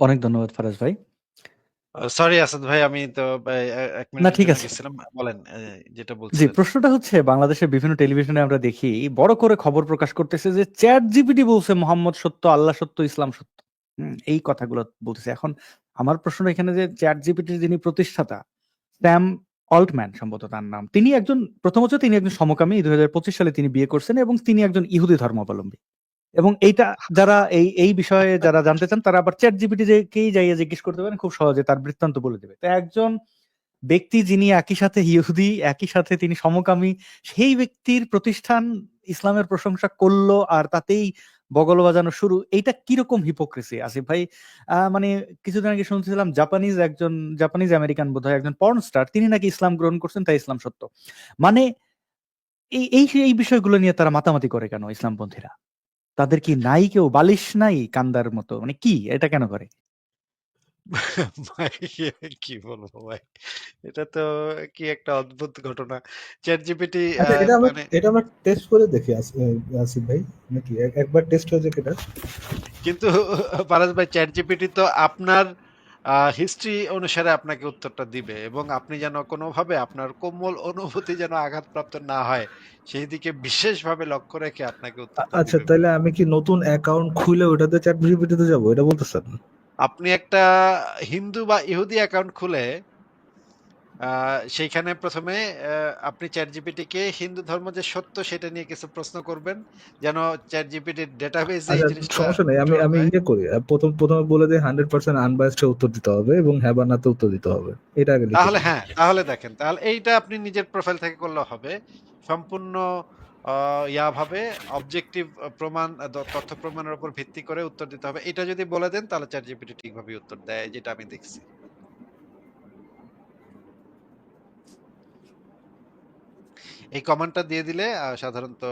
অনেক ধন্যবাদ ফারাজ ভাই। সরি আসাদ ভাই আমি তো এ এ ১ না ঠিক আছে। বলেন যেটা জি, প্রশ্নটা হচ্ছে বাংলাদেশের বিভিন্ন টেলিভিশনে আমরা দেখি বড় করে খবর প্রকাশ করতেছে যে ChatGPT বলছে মোহাম্মদ সত্য, আল্লাহ সত্য, ইসলাম সত্য। এই কথাগুলো বলতেছে। এখন আমার প্রশ্নটা এখানে যে ChatGPT র যিনি প্রতিষ্ঠাতা স্যাম অল্টম্যান সম্ভবত তার নাম। তিনি একজন প্রথমত তিনি একজন সমকামী। ২০২৫ সালে তিনি বিয়ে করছেন এবং তিনি একজন ইহুদি ধর্মাবলম্বী। এবং এইটা যারা এই, এই বিষয়ে যারা জানতে চান তারা আবার ChatGPT যে কেই যাইয়া জিজ্ঞেস করতে পারেন খুব সহজে তার বৃত্তান্ত বলে দেবে। তো একজন ব্যক্তি যিনি একই সাথে ইহুদি, একই সাথে তিনি সমকামী, সেই ব্যক্তির প্রতিষ্ঠান ইসলামের প্রশংসা করল আর তাতেই বগল বাজানো শুরু। এইটা কীরকম হিপোক্রেসি আসিফ ভাই? মানে কিছুদিন আগে শুনছিলাম জাপানিজ একজন জাপানিজ আমেরিকান বোধহয় একজন পর্ন স্টার তিনি নাকি ইসলাম গ্রহণ করছেন তাই ইসলাম সত্য। মানে এই, এই বিষয়গুলো নিয়ে তারা মাতামাতি করে কেন ইসলামপন্থীরা? তাদের কি নাই কেউ বালিশ নাই কান্দার মতো? মানে কি? এটা কেন করে? ভাই কি বলব ভাই? এটা তো কি একটা অদ্ভুত ঘটনা। চ্যাট জিপিটি আচ্ছা এটা আমরা মানে এটা আমরা টেস্ট করে দেখি আসিফ ভাই নাকি একবার টেস্ট হয়ে যাক এটা? কিন্তু পারাস ভাই চ্যাট জিপিটি তো আপনার হিস্ট্রি অনুসারে আপনাকে উত্তরটা দিবে এবং আপনি যেন কোনোভাবে আপনার কোমল অনুভূতি যেন আঘাতপ্রাপ্ত না হয়, সেই দিকে বিশেষভাবে লক্ষ্য রেখে আপনাকে উত্তর আচ্ছা তাহলে আমি কি নতুন অ্যাকাউন্ট খুলে ওটাতে চ্যাট জিপিটিতে যাব এটা বলতেছেন? আপনি একটা হিন্দু বা ইহুদি অ্যাকাউন্ট খুলে সেইখানে ১ম এ অ্যা আপনি ChatGPT কে হিন্দু ধর্ম যে সত্য সেটা নিয়ে কিছু প্রশ্ন করবেন। যেন ChatGPT র ডেটাবেজে এই আচ্ছা জিনিসটা সমস্যা নাই। আমি আমি ইয়ে করি। ১ম ১ম বলে দেই 100% আনবায়াসড উত্তর দিতে হবে এবং হ্যাঁ বা না তে উত্তর দিতে হবে। এটা আগে তাহলে হ্যাঁ, তাহলে দেখেন। তাহলে এইটা আপনি নিজের প্রোফাইল থেকে করলে হবে। সম্পূর্ণ আ ইয়া ভাবে অবজেক্টিভ প্রমাণ তথ্য প্রমাণের উপর ভিত্তি করে উত্তর দিতে হবে। এটা যদি বলে দেন তাহলে ChatGPT ঠিকভাবেই উত্তর দেয় যেটা আমি দেখছি। এই কমান্ডটা দিয়ে দিলে সাধারণত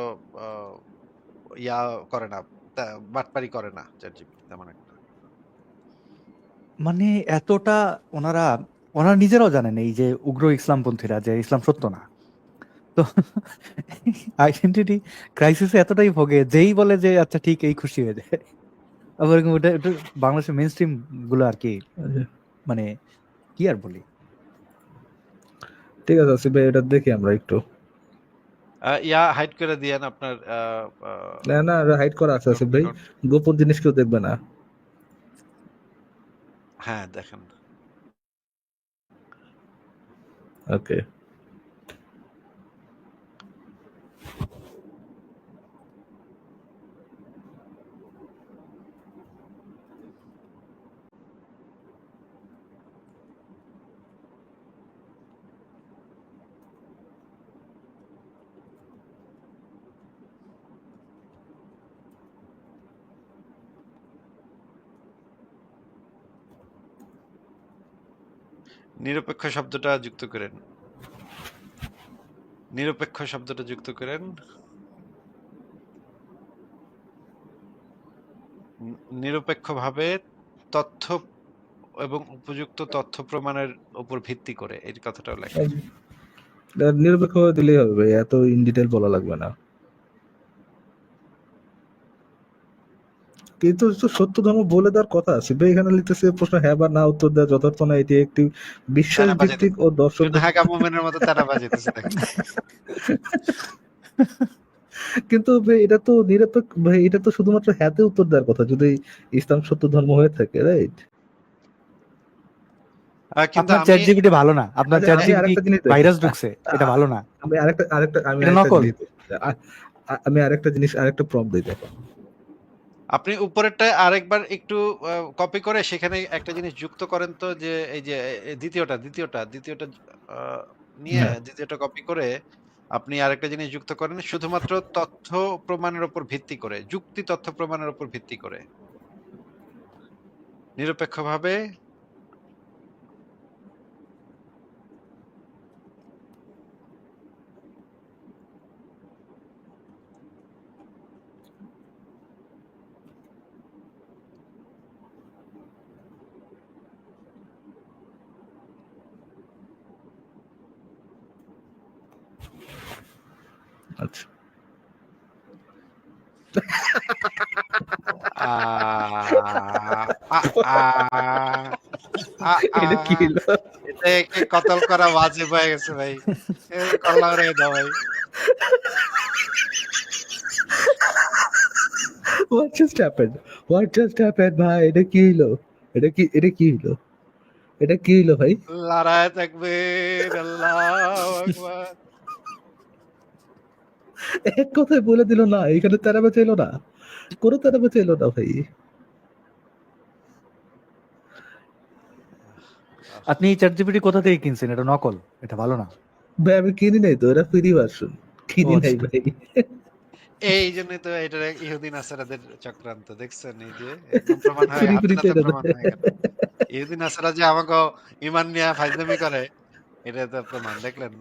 ইয়া করে না, তা বাটপারি করে না ChatGPT তেমন একটা। মানে এতটা ওনারা, ওনারা নিজেরাও জানেন এই যে উগ্র ইসলামপন্থীরা যে ইসলাম সত্য না। তো আইডেন্টিটি ক্রাইসিস এতটাই ভোগে যেই বলে যে আচ্ছা ঠিক এই খুশি হয়ে যায়। আবার ওটা একটু বাংলাদেশের মেইনস্ট্রিমগুলো আর কি মানে কি আর বলি? ঠিক আছে আসিফ ভাই এটা দেখি আমরা একটু। ইয়া হাইড করে দিয়েন আপনার না, না হাইড করা আছে আসিফ ভাই। গোপন জিনিস কেউ দেখবে না। হ্যাঁ, দেখেন। ওকে। নিরপেক্ষ শব্দটা যুক্ত করেন। নিরপেক্ষ শব্দটা যুক্ত করেন। নিরপেক্ষভাবে তথ্য এবং উপযুক্ত তথ্য প্রমাণের উপর ভিত্তি করে, এই কথাটাও লেখা নিরপেক্ষ দিলেই হবে, এত ইন ডিটেইল বলা লাগবে না। কিন্তু সত্য ধর্ম বলে দেওয়ার কথা ভাই এখানে লিখতেছে প্রশ্ন হ্যাঁ বা না উত্তর দেওয়া যথার্থ না এটি একটি বিশ্বাস ভিত্তিক ও দর্শক শুধু হাকা মোমেনের মতো তারা বাজাইতেছে কিন্তু এটা তো নিরপেক্ষ এটা তো শুধুমাত্র হ্যাঁ তে উত্তর দেওয়ার কথা যদি ইসলাম সত্য ধর্ম হয়ে থাকে রাইট? আপনার আমি ChatGPT ভালো না। আপনার আমি আরেকটা জিনিস ভাইরাস ঢুকছে। এটা ভালো না। আমি আরেকটা আমি জিনিস আমি আরেকটা জিনিস আরেকটা প্রম্পট দেই দেখো। আপনি উপরেরটা আরেকবার একটু কপি করে সেখানে একটা জিনিস যুক্ত করেন তো যে এই যে দ্বিতীয়টা, দ্বিতীয়টা, দ্বিতীয়টা নিয়ে হ্যাঁ। দ্বিতীয়টা কপি করে আপনি আরেকটা জিনিস যুক্ত করেন শুধুমাত্র তথ্য প্রমাণের উপর ভিত্তি করে, যুক্তি তথ্য প্রমাণের উপর ভিত্তি করে। নিরপেক্ষভাবে আচ্ছা। কতল করা ওয়াজিব হয়ে গেছে ভাই। কল্লা দাও ভাই। What just happened? What just happened ভাই? এটা কি হলো? এটা কি এটা কি হলো? এটা কি হলো ভাই? লড়াই থাকবে আল্লাহু আকবার। এক কথায় বলে দিল না এখানে তেরা বেচে এলো না। কোনো তেরা বেচে এলো না ভাই। আপনি এই চ্যাট জিপিটি কোথা থেকে কিনছেন? এটা নকল এটা ভালো না। ভাই আমি কিনি নাই তো এটা ফ্রি ভার্সন কিনি নাই আচ্ছা। ভাই। এই জন্যই তো এটা ইহুদি নাসারাদের চক্রান্ত দেখছেন এই যে? প্রমাণ হয় ইহুদি নাসারা যে আমাকে ইমান নিয়ে ফাইজলামি করে এটা তো প্রমাণ দেখলেন?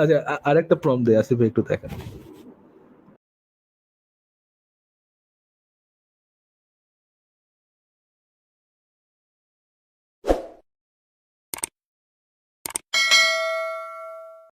আচ্ছা আরেকটা প্রম দেয় আসিফ একটু দেখেন।